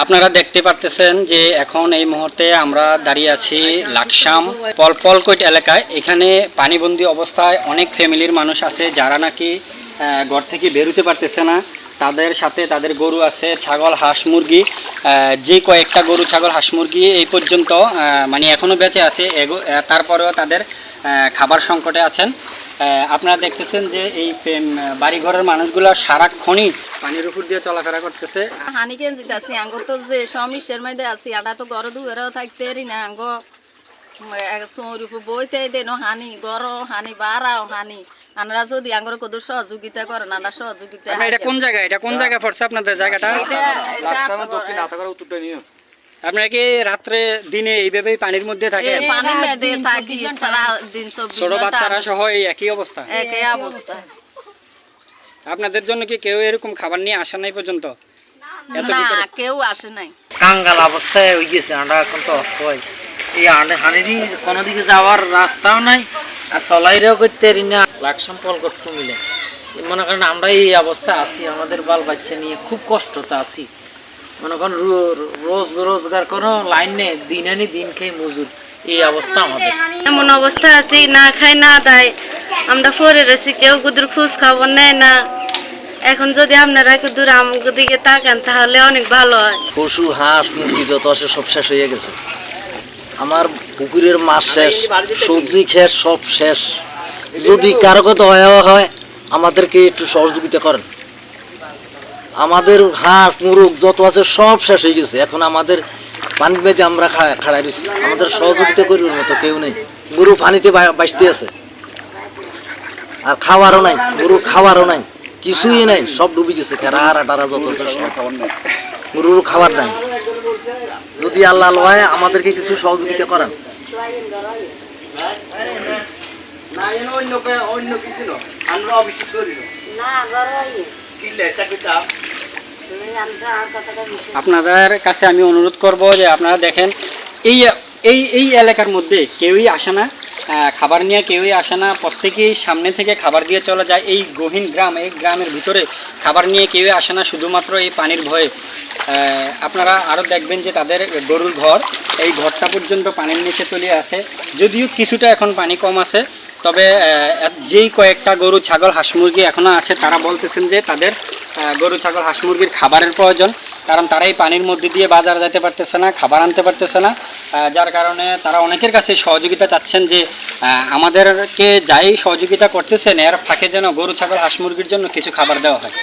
আপনারা দেখতে পারতেছেন যে এখন এই মুহূর্তে আমরা দাঁড়িয়ে আছি লাকসাম পলপলকৈট এলাকায়। এখানে পানিবন্দী অবস্থায় অনেক ফ্যামিলির মানুষ আছে, যারা নাকি ঘর থেকে বেরোতে পারতেছে না। তাদের সাথে তাদের গরু আছে, ছাগল, হাঁস, মুরগি। যে কয়েকটা গরু, ছাগল, হাঁস, মুরগি এই পর্যন্ত মানে এখনও বেঁচে আছে। তারপরেও তাদের খাবার সংকটে আছেন। আপনারা দেখতেছেন যে এই বাড়িঘরের মানুষগুলো সারাক্ষণই পানির উপর দিয়ে চলাফেরা করতেছে। হানি কেন আছি আঙ্গ তো যে সমস্যার মধ্যে আছি আটা তো দুয়ারেও থাকতে পারি না আঙ্গ বইতে দেন হানি গর হানি বাড়াও হানি। আনারা যদি আঙ্গর কত সহযোগিতা করেন আনা সহযোগিতা আপনার এটা কোন জায়গা? এটা কোন জায়গা পড়ছে আপনাদের জায়গাটা? এটা এটা তো করে। আপনারা কি রাত্রে দিনে এইভাবেই পানির মধ্যে থাকে পানির মধ্যে থাকি সারা দিন ছোট বাচ্চারা সহ এই একই অবস্থা? একই অবস্থা। আপনাদের জন্য কি কেউ এরকম খাবার নিয়ে আসা নাই পর্যন্ত? না কেউ আসে নাই। কাঙ্গাল অবস্থায় হয়ে গেছে আমরা এখন তো অসহায়। এই আনে হানিদি কোনো দিকে যাওয়ার রাস্তাও নাই আর চলাইরেও করতে পারি না। লাকসাম পলকট মিলে। মনে করেন আমরা এই অবস্থা আছি আমাদের বাল বাচ্চা নিয়ে খুব কষ্টতে আছি। মনে করেন রোজ রোজগার কোনো লাইন নেই দিন আনি দিন খেয়ে মজুর। এই অবস্থা আমাদের। এমন অবস্থা আছি না খাই না দেয় আমরা পরে রয়েছি কেউ কুদুর খোঁজ খবর নেয় না। এখন যদি আপনারা কুদুর আমাকে দিকে তাকান তাহলে অনেক ভালো হয়। পশু হাঁস মুরগি যত আছে সব শেষ হয়ে গেছে। আমার পুকুরের মাছ শেষ সবজি শেষ সব শেষ। যদি কারও কত হয় হয় আমাদেরকে একটু সহযোগিতা করেন। আমাদের হাঁস মুরগ যত আছে সব শেষ হয়ে গেছে। এখন আমাদের পানি বেঁধে আমরা খাড়াই রয়েছি আমাদের সহযোগিতা করিবার মতো কেউ নেই। গরু পানিতে বাঁচতে আছে। আর খাওয়ারও নাই গরু খাওয়ারও নাই। কিছুই নাই সব ডুবে গেছে। খেরা টারা যত আছে সব। গরুর খাবার নাই। যদি আল্লাহ লয় আমাদেরকে কিছু সহযোগিতা করেন। আপনাদের কাছে আমি অনুরোধ করব যে আপনারা দেখেন, এই এই এই এলাকার মধ্যে কেউই আসে না খাবার নিয়ে কেউই আসে না, প্রত্যেকেই সামনে থেকে খাবার দিয়ে চলে যায়। এই গহীন গ্রাম, এই গ্রামের ভিতরে খাবার নিয়ে কেউই আসে না, শুধুমাত্র এই পানির ভয়ে। আপনারা আরও দেখবেন যে তাদের গরুর ঘর, এই ঘরটা পর্যন্ত পানির নিচে চলে আছে। যদিও কিছুটা এখন পানি কম আছে তবে যেই কয়েকটা গরু ছাগল, হাঁস মুরগি এখনও আছে, তারা বলতেছেন যে তাদের গরু, ছাগল, হাঁস মুরগির খাবারের প্রয়োজন। কারণ তারাই পানির মধ্যে দিয়ে বাজার যেতে পারতেছে না, খাবার আনতে পারতেছে না। যার কারণে তারা অনেকের কাছে সহযোগিতা চাচ্ছেন যে আমাদেরকে যাই সহযোগিতা করতেছেন, এর ফাঁকে যেন গরু, ছাগল, হাঁস মুরগির জন্য কিছু খাবার দেওয়া হয়।